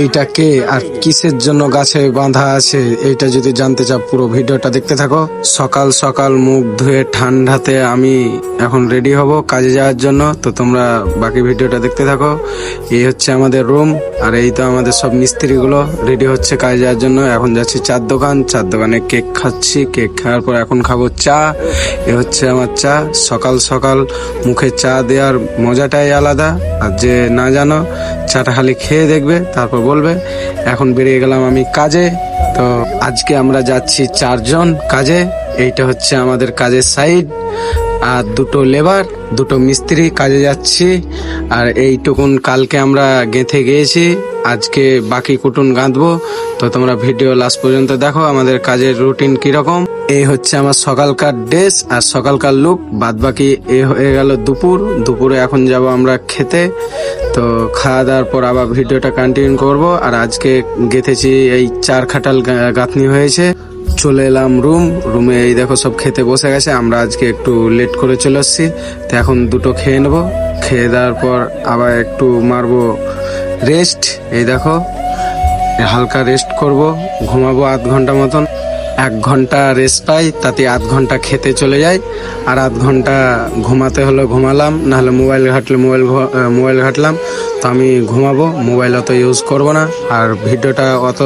এইটা কে আর কিসের জন্য গাছে বাঁধা আছে এইটা যদি জানতে চাও, পুরো ভিডিওটা দেখতে থাকো। সকাল সকাল মুখ ধুয়ে ঠান্ডাতে আমি এখন রেডি হব কাজে যাওয়ার জন্য। তো তোমরা বাকি ভিডিওটা দেখতে থাকো। এই হচ্ছে আমাদের রুম, আর এই তো আমাদের সব মিস্ত্রিগুলো রেডি হচ্ছে কাজে যাওয়ার জন্য। এখন যাচ্ছি চার দোকান, চার দোকানে কেক খাচ্ছি, কেক খাওয়ার পর এখন খাব চা। এ হচ্ছে আমার চা। সকাল সকাল মুখে চা দেওয়ার মজাটাই আলাদা। আর যে না জানো, চাটা খালি খেয়ে দেখবে তারপর বলবে, এখন বেরিয়ে গেলাম আমি কাজে। তো আজকে আমরা যাচ্ছি চারজন কাজে। এইটা হচ্ছে আমাদের কাজের সাইড আর দুটো লেবার দুটো মিস্ত্রি কাজে যাচ্ছি। আর এইটুকুন কালকে আমরা গেঁথে গিয়েছি। আজকে বাকি কুটুন গাঁথবো তো তোমরা ভিডিও লাস্ট পর্যন্ত দেখো, আমাদের কাজের রুটিন কীরকম। এই হচ্ছে আমার সকালকার ড্রেস আর সকালকার লুক বাদ বাকি এ হয়ে গেল দুপুর। দুপুরে এখন যাব আমরা খেতে। তো খাওয়া দাওয়ার পর আবার ভিডিওটা কন্টিনিউ করব। আর আজকে গেঁথেছি এই চার খাটাল গাঁথনি হয়েছে। চলে এলাম রুম রুমে এই দেখো সব খেতে বসে গেছে, আমরা আজকে একটু লেট করে চলে এসেছি তো এখন দুটো খেয়ে নেব, খেয়ে দেওয়ার পর আবার একটু মারবো রেস্ট এই দেখো, হালকা রেস্ট করব, ঘুমাবো আধ ঘণ্টা মতন। এক ঘণ্টা রেস্ট পাই, তাতে আধ ঘণ্টা খেতে চলে যাই। আর আধ ঘণ্টা ঘুমাতে হলো ঘুমালাম, নাহলে মোবাইল ঘাটলে মোবাইল মোবাইল ঘাটলাম। তো আমি ঘুমাবো মোবাইল অত ইউজ করব না। আর ভিডিওটা অত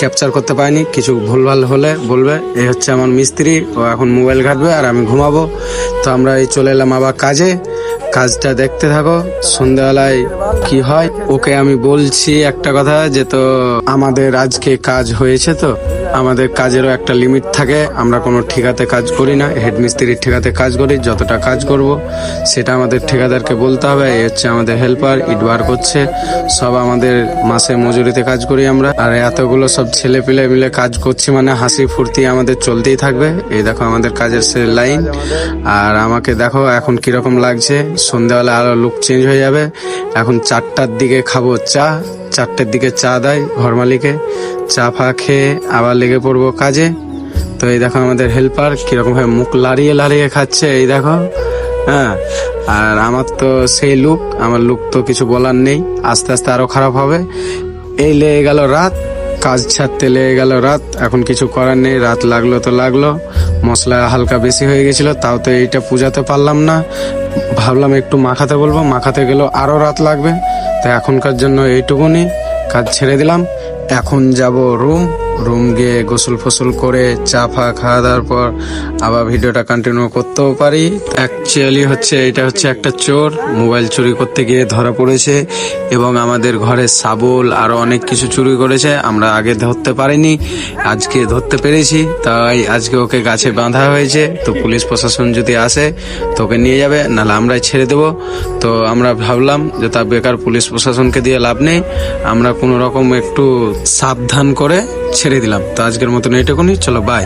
ক্যাপচার করতে পারিনি, কিছু ভুলভাল হলে বলবে এই হচ্ছে আমার মিস্ত্রি, ও এখন মোবাইল ঘাটবে আর আমি ঘুমাবো। তো আমরা এই চলে এলাম আবার কাজে। কাজটা দেখতে থাকো, সন্ধ্যাবেলায় কি হয়? ওকে আমি বলছি একটা কথা, যে তো আমাদের আজকে কাজ হয়েছে তো। আমাদের কাজেরও একটা লিমিট থাকে। আমরা কোনো ঠিকাতে কাজ করি না। হেডমিস্ত্রির ঠিকাতে কাজ করি, যতটা কাজ করব, সেটা আমাদের ঠিকাদারকে বলতে হবে। এই হচ্ছে আমাদের হেল্পার ইটবার করছে। সব আমাদের মাসে মজুরিতে কাজ করি আমরা। আর এতগুলো সব ছেলে পিলে মিলে কাজ করছি মানে হাসি ফুর্তি আমাদের চলতেই থাকবে। এই দেখো আমাদের কাজের সে লাইন আর আমাকে দেখো এখন কীরকম লাগছে। সন্ধ্যাবেলা আরও লুক চেঞ্জ হয়ে যাবে। এখন চারটার দিকে খাব চা। চারটের দিকে চা দেয় ঘর মালিকে। চা ফা খেয়ে আবার লেগে পড়ব কাজে। তো এই দেখো আমাদের হেল্পার কীরকম ভাবে মুখ লাড়িয়ে লাড়িয়ে খাচ্ছে, এই দেখো। হ্যাঁ আর আমার তো সেই লুক, আমার লুক তো কিছু বলার নেই। আস্তে আস্তে আরও খারাপ হবে। এই লেগে গেল রাত, কাজ ছাড়তে লেগে গেল রাত, এখন কিছু করার নেই, রাত লাগল তো লাগল। মশলা হালকা বেশি হয়ে গেছিল, তাও তো এইটা পূজাতে পারলাম না। ভাবলাম একটু মাখাতে বলব, মাখাতে গেলেও আরও রাত লাগবে। তো এখনকার জন্য এইটুকুনি কাজ ছেড়ে দিলাম। এখন যাব রুম রুম গিয়ে গোসল ফসল করে চা ফা খাওয়া দাওয়ার পর আবার ভিডিওটা কন্টিনিউ করতেও পারি। অ্যাকচুয়ালি হচ্ছে এটা হচ্ছে একটা চোর, মোবাইল চুরি করতে গিয়ে ধরা পড়েছে এবং আমাদের ঘরে সাবল আরও অনেক কিছু চুরি করেছে, আমরা আগে ধরতে পারিনি, আজকে ধরতে পেরেছি, তাই আজকে ওকে গাছে বাঁধা হয়েছে। তো পুলিশ প্রশাসন যদি আসে, তো ওকে নিয়ে যাবে, নাহলে আমরাই ছেড়ে দেবো। তো আমরা ভাবলাম যে তা বেকার পুলিশ প্রশাসনকে দিয়ে লাভ নেই, আমরা কোনো রকম একটু সাবধান করে ছেড়ে দিলাম। তো আজকের মতন এইটুকুনি। চলো বাই